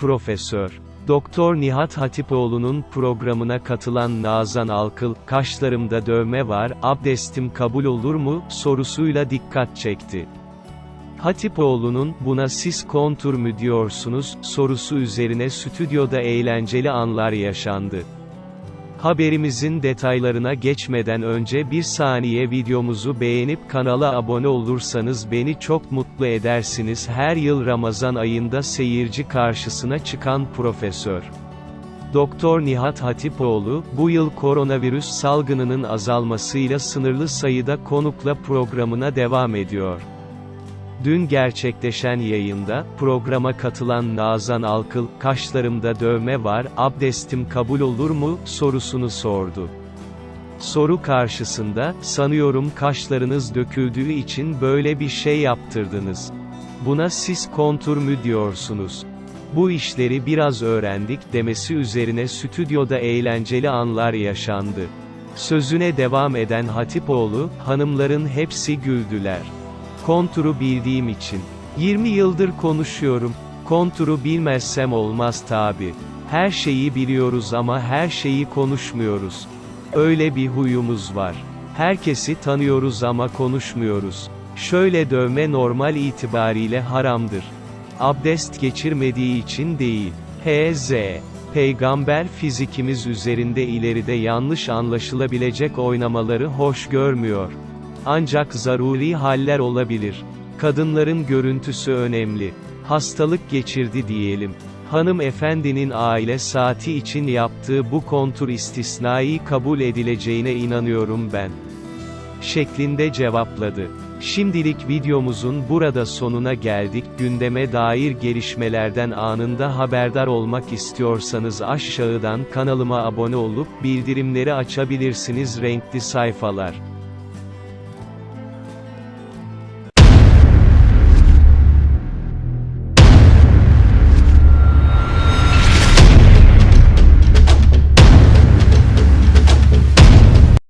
Profesör Doktor Nihat Hatipoğlu'nun programına katılan Nazan Alkıl, kaşlarımda dövme var, abdestim kabul olur mu, sorusuyla dikkat çekti. Hatipoğlu'nun, buna siz kontur mü diyorsunuz, sorusu üzerine stüdyoda eğlenceli anlar yaşandı. Haberimizin detaylarına geçmeden önce bir saniye videomuzu beğenip kanala abone olursanız beni çok mutlu edersiniz. Her yıl Ramazan ayında seyirci karşısına çıkan Profesör Doktor Nihat Hatipoğlu, bu yıl koronavirüs salgınının azalmasıyla sınırlı sayıda konukla programına devam ediyor. Dün gerçekleşen yayında, programa katılan Nazan Alkıl, kaşlarımda dövme var, abdestim kabul olur mu, sorusunu sordu. Soru karşısında, sanıyorum kaşlarınız döküldüğü için böyle bir şey yaptırdınız. Buna siz kontur mü diyorsunuz? Bu işleri biraz öğrendik demesi üzerine stüdyoda eğlenceli anlar yaşandı. Sözüne devam eden Hatipoğlu, hanımların hepsi güldüler. Konturu bildiğim için. 20 yıldır konuşuyorum. Konturu bilmezsem olmaz tabi. Her şeyi biliyoruz ama her şeyi konuşmuyoruz. Öyle bir huyumuz var. Herkesi tanıyoruz ama konuşmuyoruz. Şöyle dövme normal itibariyle haramdır. Abdest geçirmediği için değil. H.Z. Peygamber fizikimiz üzerinde ileride yanlış anlaşılabilecek oynamaları hoş görmüyor. Ancak zaruri haller olabilir. Kadınların görüntüsü önemli. Hastalık geçirdi diyelim. Hanımefendinin aile saati için yaptığı bu kontur istisnai kabul edileceğine inanıyorum ben. Şeklinde cevapladı. Şimdilik videomuzun burada sonuna geldik. Gündeme dair gelişmelerden anında haberdar olmak istiyorsanız aşağıdan kanalıma abone olup bildirimleri açabilirsiniz renkli sayfalar.